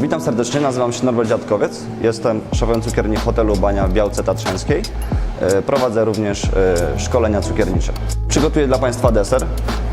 Witam serdecznie, nazywam się Norbert Dziadkowiec. Jestem szefem cukierni hotelu Bania w Białce Tatrzańskiej. E, Prowadzę również e, szkolenia cukiernicze. Przygotuję dla Państwa deser,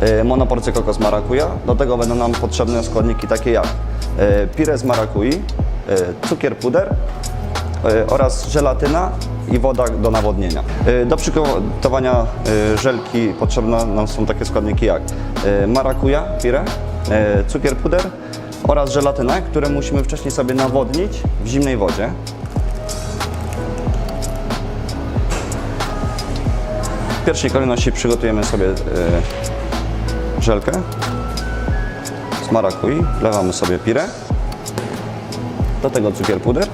e, monoporcję kokos marakuja. Do tego będą nam potrzebne składniki takie jak pire z marakui, cukier puder oraz żelatyna i woda do nawodnienia. Do przygotowania żelki potrzebne nam są takie składniki jak marakuja, pire, cukier puder oraz żelatynę, które musimy wcześniej sobie nawodnić w zimnej wodzie. W pierwszej kolejności przygotujemy sobie e, żelkę z marakui, wlewamy sobie pire, do tego cukier puder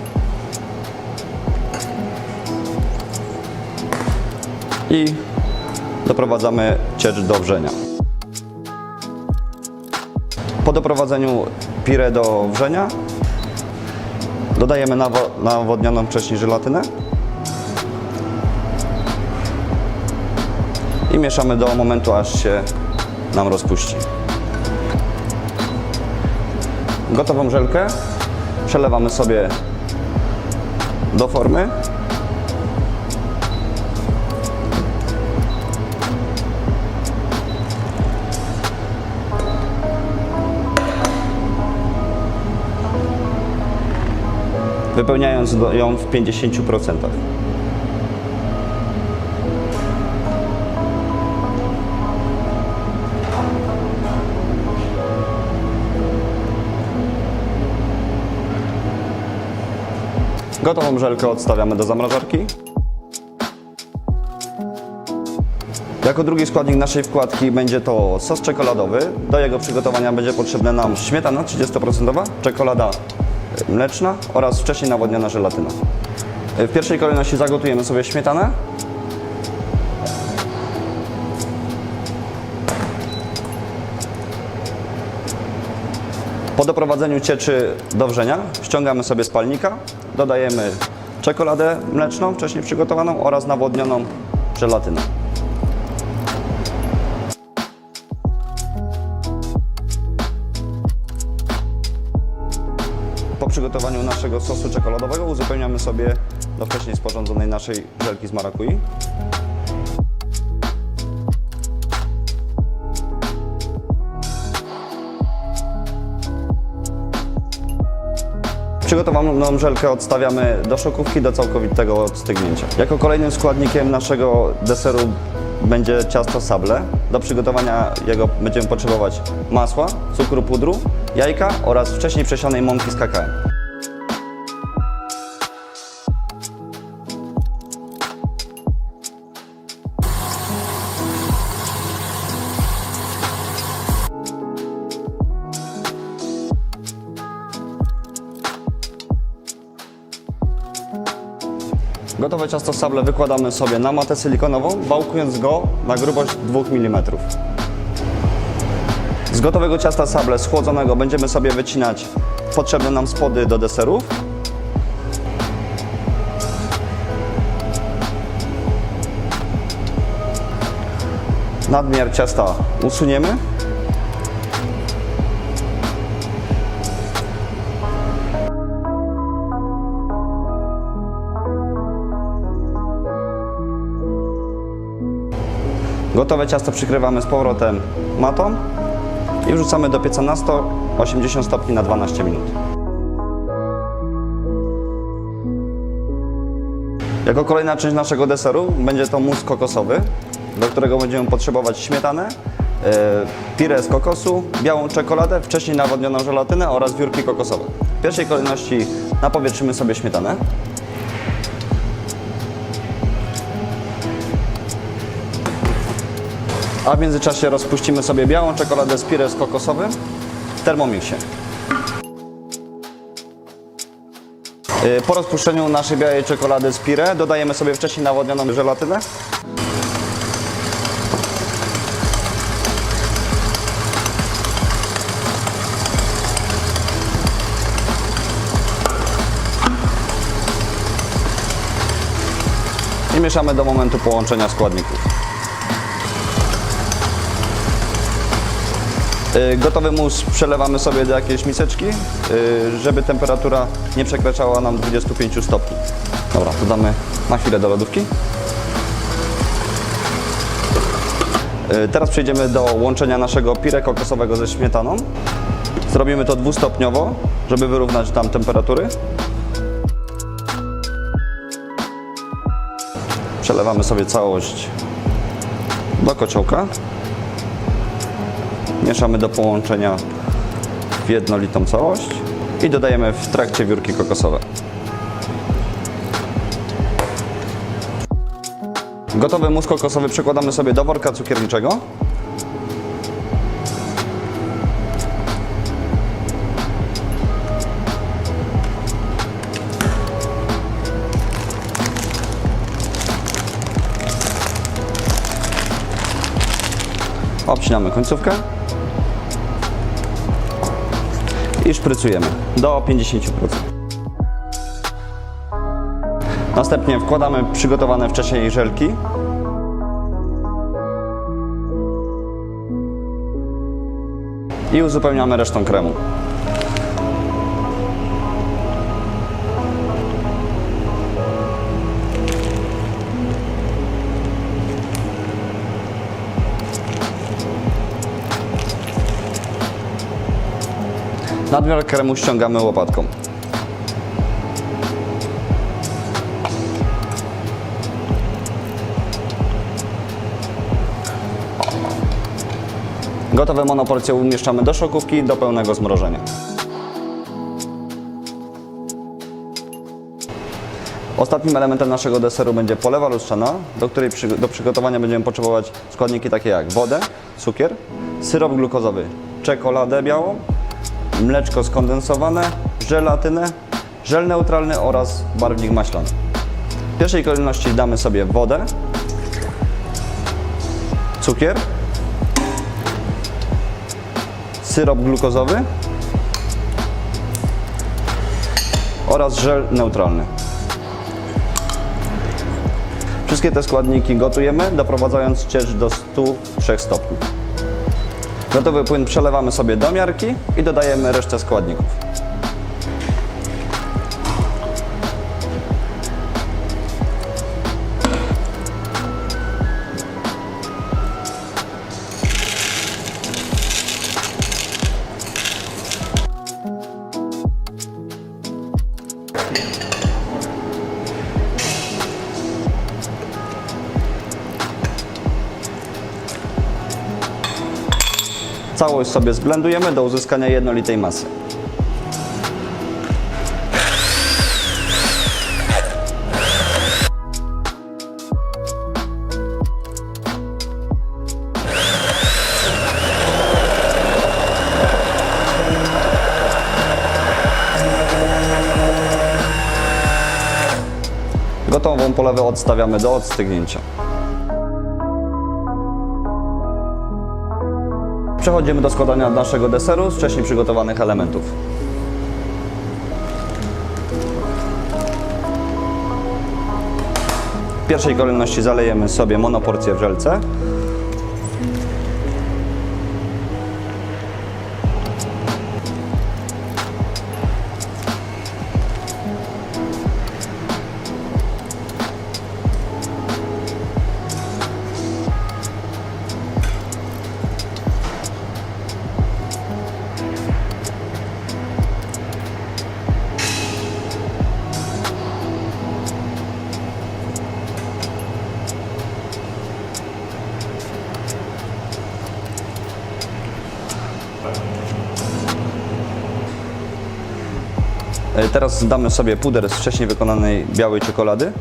i doprowadzamy ciecz do wrzenia. Po doprowadzeniu pire do wrzenia. Dodajemy nawo- nawodnioną wcześniej żelatynę. I mieszamy do momentu, aż się nam rozpuści. Gotową żelkę przelewamy sobie do formy wypełniając ją w 50%. Gotową żelkę odstawiamy do zamrażarki. Jako drugi składnik naszej wkładki będzie to sos czekoladowy. Do jego przygotowania będzie potrzebna nam śmietana 30%, czekolada mleczna oraz wcześniej nawodniona żelatyna. Y, W pierwszej kolejności zagotujemy sobie śmietanę. Po doprowadzeniu cieczy do wrzenia ściągamy sobie z palnika, dodajemy czekoladę mleczną wcześniej przygotowaną oraz nawodnioną żelatynę. Przygotowaniu naszego sosu czekoladowego uzupełniamy sobie do wcześniej sporządzonej naszej żelki z marakui. Przygotowaną żelkę odstawiamy do szokówki do całkowitego odstygnięcia. Jako kolejnym składnikiem naszego deseru będzie ciasto sable. Do przygotowania jego będziemy potrzebować masła, cukru pudru, jajka oraz wcześniej przesianej mąki z kakałem. Gotowe ciasto sable wykładamy sobie na matę silikonową, wałkując go na grubość 2 mm. Z gotowego ciasta sable schłodzonego będziemy sobie wycinać potrzebne nam spody do deserów. Nadmiar ciasta usuniemy. Gotowe ciasto przykrywamy z powrotem matą i wrzucamy do pieca na 180 stopni na 12 minut. Jako kolejna część naszego deseru będzie to mus kokosowy, do którego będziemy potrzebować śmietanę, e, pire z kokosu, białą czekoladę, wcześniej nawodnioną żelatynę oraz wiórki kokosowe. W pierwszej kolejności napowietrzymy sobie śmietanę. A w międzyczasie rozpuścimy sobie białą czekoladę z pires kokosowym w Thermomixie. Y, Po rozpuszczeniu naszej białej czekolady z pire dodajemy sobie wcześniej nawodnioną żelatynę. I mieszamy do momentu połączenia składników. Gotowy mus przelewamy sobie do jakiejś miseczki, y, żeby temperatura nie przekraczała nam 25 stopni. Dobra, to damy na chwilę do lodówki. Y, Teraz przejdziemy do łączenia naszego pire kokosowego ze śmietaną. Zrobimy to dwustopniowo, żeby wyrównać tam temperatury. Przelewamy sobie całość do kociołka. Mieszamy do połączenia w jednolitą całość i dodajemy w trakcie wiórki kokosowe. Gotowy mus kokosowy przekładamy sobie do worka cukierniczego. Obcinamy końcówkę i szprycujemy do 50%. Następnie wkładamy przygotowane wcześniej żelki. I uzupełniamy resztą kremu. Nadmiar kremu ściągamy łopatką. Gotowe monoporcje umieszczamy do szokówki do pełnego zmrożenia. Ostatnim elementem naszego deseru będzie polewa lustrzana, do której przy, do przygotowania będziemy potrzebować składniki takie jak wodę, cukier, syrop glukozowy, czekoladę białą, mleczko skondensowane, żelatynę, żel neutralny oraz barwnik maślany. W pierwszej kolejności damy sobie wodę, cukier, syrop glukozowy oraz żel neutralny. Wszystkie te składniki gotujemy, doprowadzając ciecz do 103 stopni. Gotowy płyn przelewamy sobie do miarki i dodajemy resztę składników. Całość sobie zblendujemy do uzyskania jednolitej masy. Gotową polewę odstawiamy do odstygnięcia. Przechodzimy do składania naszego deseru z wcześniej przygotowanych elementów. W pierwszej kolejności zalejemy sobie monoporcję w żelce. Teraz damy sobie puder z wcześniej wykonanej białej czekolady.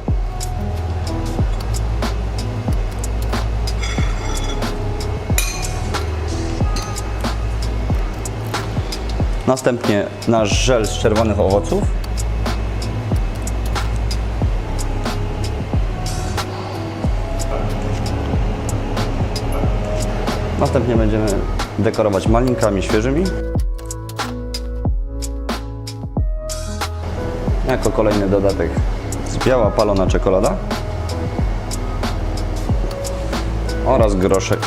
Następnie nasz żel z czerwonych owoców. Następnie będziemy dekorować malinkami świeżymi. Jako kolejny dodatek. Biała palona czekolada. Oraz groszek